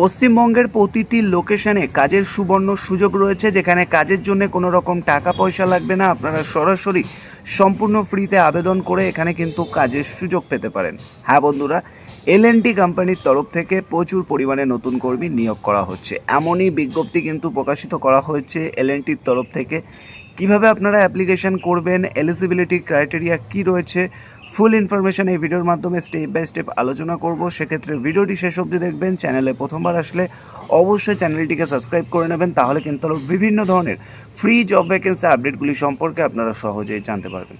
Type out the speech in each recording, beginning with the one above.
পশ্চিমবঙ্গের প্রতিটি লোকেশনে কাজের সুবর্ণ সুযোগ রয়েছে, যেখানে কাজের জন্য কোনো রকম টাকা পয়সা লাগবে না। আপনারা সরাসরি সম্পূর্ণ ফ্রিতে আবেদন করে এখানে কিন্তু কাজের সুযোগ পেতে পারেন। হ্যাঁ বন্ধুরা এল কোম্পানির তরফ থেকে প্রচুর পরিমাণে নতুন কর্মী নিয়োগ করা হচ্ছে। এমনই বিজ্ঞপ্তি কিন্তু প্রকাশিত করা হয়েছে এল তরফ থেকে। কীভাবে আপনারা অ্যাপ্লিকেশন করবেন? এলিজিবিলিটি ক্রাইটেরিয়া কি রয়েছে? ফুল ইনফরমেশন এই ভিডিওর মাধ্যমে স্টেপ বাই স্টেপ আলোচনা করব। সেক্ষেত্রে ভিডিওটি শেষ অবধি দেখবেন, চ্যানেলে প্রথমবার আসলে অবশ্যই চ্যানেলটিকে সাবস্ক্রাইব করে নেবেন, তাহলে কিন্তু বিভিন্ন ধরনের ফ্রি জব ভ্যাকেন্সি আপডেটগুলি সম্পর্কে আপনারা সহজেই জানতে পারবেন।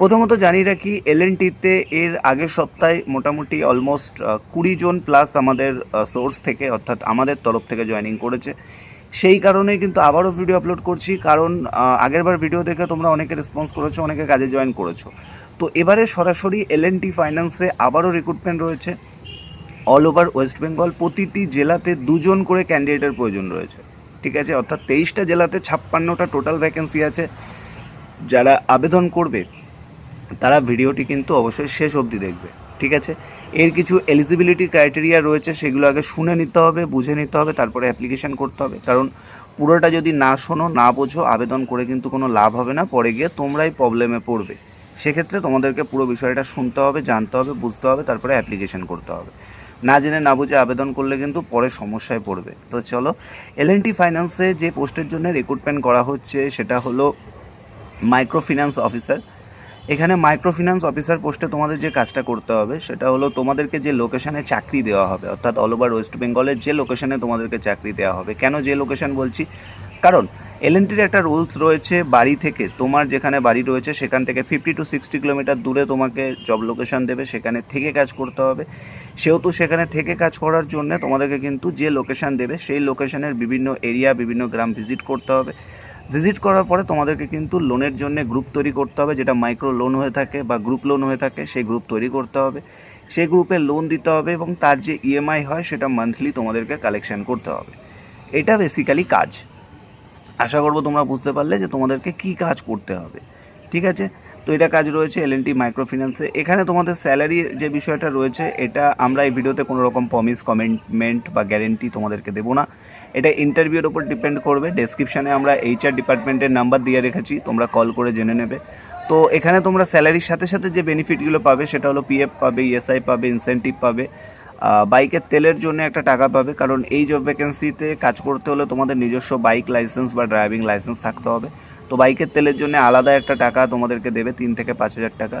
প্রথমত জানিয়ে রাখি এলএনটিতে এর আগের সপ্তাহে মোটামুটি অলমোস্ট কুড়ি জন প্লাস আমাদের সোর্স থেকে, অর্থাৎ আমাদের তরফ থেকে জয়েনিং করেছে। সেই কারণেই কিন্তু আবারও ভিডিও আপলোড করছি, কারণ আগেরবার ভিডিও দেখে তোমরা অনেকে রেসপন্স করেছ, অনেকে কাজে জয়েন করেছ। তো এবারে সরাসরি এল এন টি ফাইন্যান্সে আবারও রিক্রুটমেন্ট রয়েছে। অল ওভার ওয়েস্ট বেঙ্গল প্রতিটি জেলাতে দুজন করে ক্যান্ডিডেটের প্রয়োজন রয়েছে। ঠিক আছে? অর্থাৎ তেইশটা জেলাতে ছাপ্পান্নটা টোটাল ভ্যাকেন্সি আছে। যারা আবেদন করবে, তারা ভিডিওটি কিন্তু অবশ্যই শেষ অবধি দেখবে। ঠিক আছে? এর কিছু এলিজিবিলিটি ক্রাইটেরিয়া রয়েছে, সেগুলো আগে শুনে নিতে হবে, বুঝে নিতে হবে, তারপরে অ্যাপ্লিকেশান করতে হবে। কারণ পুরোটা যদি না শোনো, না বোঝো, আবেদন করে কিন্তু কোনো লাভ হবে না। পরে গিয়ে তোমরাই প্রবলেমে পড়বে। সেক্ষেত্রে তোমাদেরকে পুরো বিষয়টা শুনতে হবে, জানতে হবে, বুঝতে হবে, তারপরে অ্যাপ্লিকেশন করতে হবে। না জেনে, না বুঝে আবেদন করলে কিন্তু পরে সমস্যায় পড়বে। তো চলো এল এন টি ফাইন্যান্সে যে পোস্টের জন্য রিক্রুটমেন্ট করা হচ্ছে সেটা হলো মাইক্রো ফিন্যান্স অফিসার এখানে মাইক্রো ফিন্যান্স অফিসার পোস্টে তোমাদের যে কাজটা করতে হবে, সেটা হলো তোমাদেরকে যে লোকেশানে চাকরি দেওয়া হবে, অর্থাৎ অল ওভার ওয়েস্ট বেঙ্গলের যে লোকেশানে তোমাদেরকে চাকরি দেওয়া হবে। কেন যে লোকেশন বলছি? কারণ এলএনটির একটা রুলস রয়েছে বাড়ি থেকে, তোমার যেখানে বাড়ি রয়েছে সেখান থেকে ফিফটি টু সিক্সটি কিলোমিটার দূরে তোমাকে জব লোকেশন দেবে, সেখানে থেকে কাজ করতে হবে। সেহেতু সেখানে থেকে কাজ করার জন্য তোমাদেরকে কিন্তু যে লোকেশান দেবে, সেই লোকেশানের বিভিন্ন এরিয়া বিভিন্ন গ্রাম ভিজিট করতে হবে। ভিজিট করার পরে তোমাদেরকে কিন্তু লোনের জন্য গ্রুপ তৈরি করতে হবে, যেটা মাইক্রো লোন হয়ে থাকে বা গ্রুপ লোন হয়ে থাকে, সেই গ্রুপ তৈরি করতে হবে। সেই গ্রুপে লোন দিতে হবে এবং তার যে ইএমআই হয় সেটা মান্থলি তোমাদেরকে কালেকশন করতে হবে। এটা বেসিক্যালি কাজ। আশা করব তোমরা বুঝতে পারলে যে তোমাদেরকে কি কাজ করতে হবে, ঠিক আছে? তো এটা কাজ রয়েছে এল এন টি মাইক্রো ফিন্যান্সে এখানে তোমাদের স্যালারির যে বিষয়টা রয়েছে, এটা আমরা এই ভিডিওতে কোনো রকম প্রমিস কমেন্টমেন্ট বা গ্যারেন্টি তোমাদেরকে দেবো না। এটা ইন্টারভিউর ওপর ডিপেন্ড করবে। ডেসক্রিপশানে আমরা এইচআর ডিপার্টমেন্টের নাম্বার দিয়ে রেখেছি, তোমরা কল করে জেনে নেবে। তো এখানে তোমরা স্যালারির সাথে সাথে যে বেনিফিটগুলো পাবে, সেটা হলো পিএফ পাবে ইএসআই পাবে ইনসেন্টিভ পাবে। বাইকের তেলের জন্য একটা টাকা পাবে, কারণ এই জব ভ্যাকেন্সিতে কাজ করতে হলে তোমাদের নিজস্ব বাইক লাইসেন্স বা ড্রাইভিং লাইসেন্স থাকতে হবে। তো বাইকের তেলের জন্য আলাদা একটা টাকা তোমাদেরকে দেবে, তিন থেকে পাঁচ হাজার টাকা।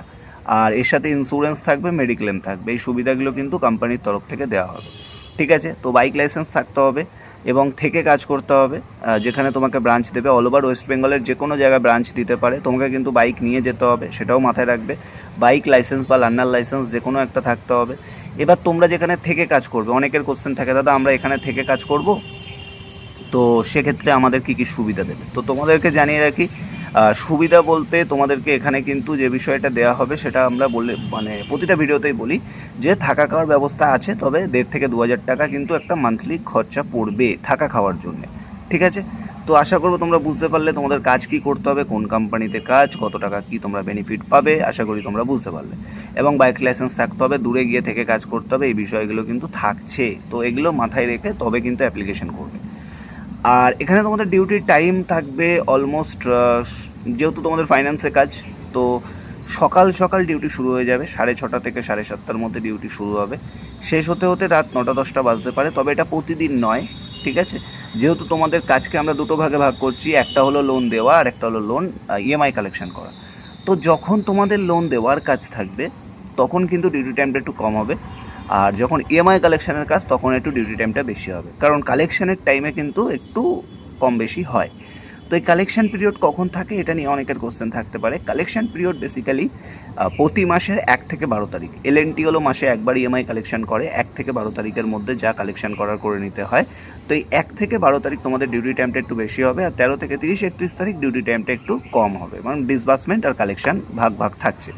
আর এর সাথে ইন্স্যুরেন্স থাকবে মেডিক্লেম থাকবে। এই সুবিধাগুলো কিন্তু কোম্পানির তরফ থেকে দেওয়া হবে। ঠিক আছে? তো বাইক লাইসেন্স থাকতে হবে। এবং থেকে কাজ করতে হবে যেখানে তোমাকে ব্রাঞ্চ দেবে। অল ওভার ওয়েস্ট বেঙ্গলের যে কোনো জায়গায় ব্রাঞ্চ দিতে পারে। তোমাকে কিন্তু বাইক নিয়ে যেতে হবে, সেটাও মাথায় রাখবে। বাইক লাইসেন্স বা লার্নার লাইসেন্স যে কোনো একটা থাকতে হবে। এবার তোমরা যেখানে থেকে কাজ করবে, অনেকের কোশ্চেন থাকে, দাদা, আমরা এখানে থেকে কাজ করব? তো সেক্ষেত্রে আমাদের কী কী সুবিধা দেবে? তো তোমাদেরকে জানিয়ে রাখি সুবিধা বলতে তোমাদেরকে এখানে কিন্তু যে বিষয়টা দেওয়া হবে সেটা আমরা বলে মানে প্রতিটা ভিডিওতেই বলি যে থাকা খাওয়ার ব্যবস্থা আছে, তবে দেড় থেকে দু হাজার টাকা কিন্তু একটা মান্থলি খরচা পড়বে থাকা খাওয়ার জন্য। ঠিক আছে? তো আশা করব তোমরা বুঝতে পারলে তোমাদের কাজ কি করতে হবে, কোন কোম্পানিতে কাজ, কত টাকা কি তোমরা বেনিফিট পাবে, আশা করি তোমরা বুঝতে পারলে। এবং বাইক লাইসেন্স থাকতে হবে, দূরে গিয়ে থেকে কাজ করতে হবে, এই বিষয়গুলো কিন্তু থাকছে। তো এগুলো মাথায় রেখে তবে কিন্তু অ্যাপ্লিকেশন করবে। আর এখানে তোমাদের ডিউটির টাইম থাকবে অলমোস্ট যেহেতু তোমাদের ফাইন্যান্সে কাজ, তো সকাল সকাল ডিউটি শুরু হয়ে যাবে, সাড়ে ছটা থেকে সাড়ে সাতটার মধ্যে ডিউটি শুরু হবে। শেষ হতে হতে রাত নটা দশটা বাজতে পারে, তবে এটা প্রতিদিন নয়, ঠিক আছে? যেহেতু তোমাদের কাজকে আমরা দুটো ভাগে ভাগ করছি, একটা হলো লোন দেওয়া আর একটা হলো লোন ইএমআই কালেকশন করা। তো যখন তোমাদের লোন দেওয়ার কাজ থাকবে, তখন কিন্তু ডিউটি টাইমটা একটু কম হবে। আর যখন ইএমআই কালেকশানের কাজ, তখন একটু ডিউটি টাইমটা বেশি হবে। কারণ কালেকশানের টাইমে কিন্তু একটু কম বেশি হয়। তো এই কালেকশন পিরিয়ড কখন থাকে, এটা নিয়ে অনেকের কোশ্চেন থাকতে পারে। কালেকশান পিরিয়ড বেসিক্যালি প্রতি মাসের এক থেকে বারো তারিখ। এল হলো মাসে একবার ইএমআই কালেকশন করে, এক থেকে বারো তারিখের মধ্যে যা কালেকশন করার করে নিতে হয়। তো এই এক থেকে বারো তারিখ তোমাদের ডিউটি টাইমটা একটু বেশি হবে, আর তেরো থেকে তিরিশ, একত্রিশ তারিখ ডিউটি টাইমটা একটু কম হবে। মানে ডিসবার্সমেন্ট আর কালেকশন ভাগ ভাগ থাকছে।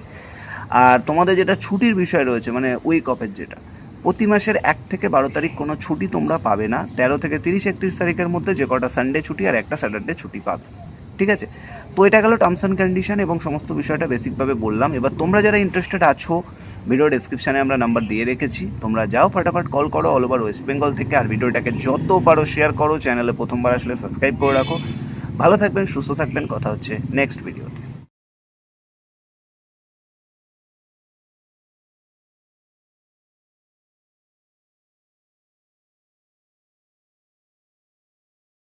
আর তোমাদের যেটা ছুটির বিষয় রয়েছে মানে উইক অফের যেটা, প্রতি মাসের এক থেকে বারো তারিখ কোনো ছুটি তোমরা পাবে না। তেরো থেকে তিরিশ একত্রিশ তারিখের মধ্যে যে কটা সানডে ছুটি আর একটা স্যাটারডে ছুটি পাবে। ঠিক আছে? তো এটা গেল টার্মস অ্যান্ড কন্ডিশন এবং সমস্ত বিষয়টা বেসিকভাবে বললাম। এবার তোমরা যারা ইন্টারেস্টেড আছো ভিডিও ডেসক্রিপশানে আমরা নাম্বার দিয়ে রেখেছি। তোমরা যাও, ফটাফট কল করো অল ওভার ওয়েস্ট বেঙ্গল থেকে আর ভিডিওটাকে যত পারো শেয়ার করো চ্যানেলে প্রথমবার আসলে সাবস্ক্রাইব করে রাখো। ভালো থাকবেন, সুস্থ থাকবেন, কথা হচ্ছে নেক্সট ভিডিওতে